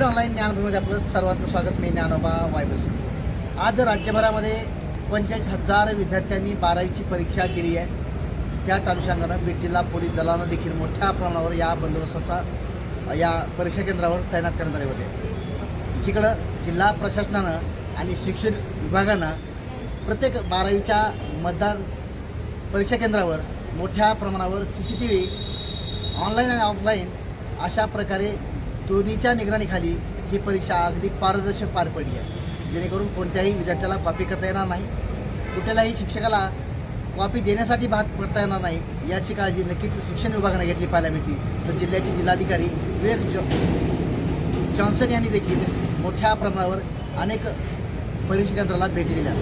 Beed online ज्ञानभूमीमध्ये आपलं सर्वांचं स्वागत. मी ज्ञानोबा वायबस आज राज्यभरामध्ये पंचेचाळीस हजार विद्यार्थ्यांनी बारावीची परीक्षा दिली आहे. त्याच अनुषंगानं बीड जिल्हा पोलीस दलानं देखील मोठ्या प्रमाणावर या बंदोबस्ताचा या परीक्षा केंद्रावर तैनात करण्यात आले होते. एकीकडं जिल्हा प्रशासनानं आणि शिक्षण विभागानं प्रत्येक बारावीच्या मतदान परीक्षा केंद्रावर मोठ्या प्रमाणावर C C T V online आणि ऑफलाईन अशा प्रकारे दोन्हीच्या निगराणीखाली ही परीक्षा अगदी पारदर्शक पार पडली आहे. जेणेकरून कोणत्याही विद्यार्थ्याला कॉपी करता येणार नाही. कुठल्याही शिक्षकाला कॉपी देण्यासाठी भाग पडता येणार नाही याची काळजी नक्कीच शिक्षण विभागाने घेतली पाहायला मिळते. तर जिल्ह्याचे जिल्हाधिकारी विवेक जॉ जॉन्सन यांनी देखील मोठ्या प्रमाणावर अनेक परीक्षा केंद्राला भेटी दिल्या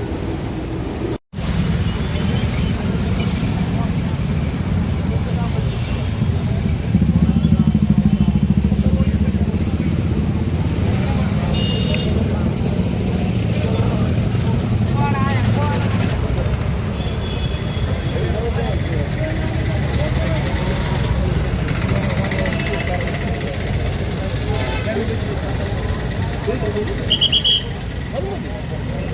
Thank you.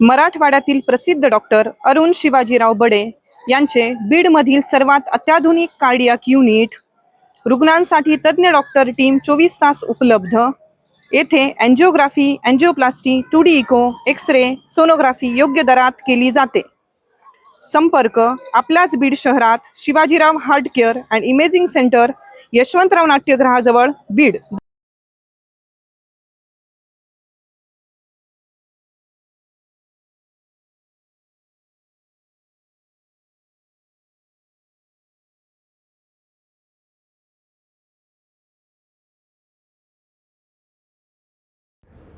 मराठवाड्यातील प्रसिद्ध डॉक्टर अरुण शिवाजीराव बडे यांचे बीडमधील सर्वात अत्याधुनिक कार्डियाक युनिट. रुग्णांसाठी तज्ज्ञ डॉक्टर टीम चोवीस तास उपलब्ध. येथे angiography angioplasty two D echo X ray sonography योग्य दरात केली जाते. संपर्क आपल्याच बीड शहरात Shivajirao heart care and imaging centre Yashwantrao नाट्यगृहाजवळ Beed.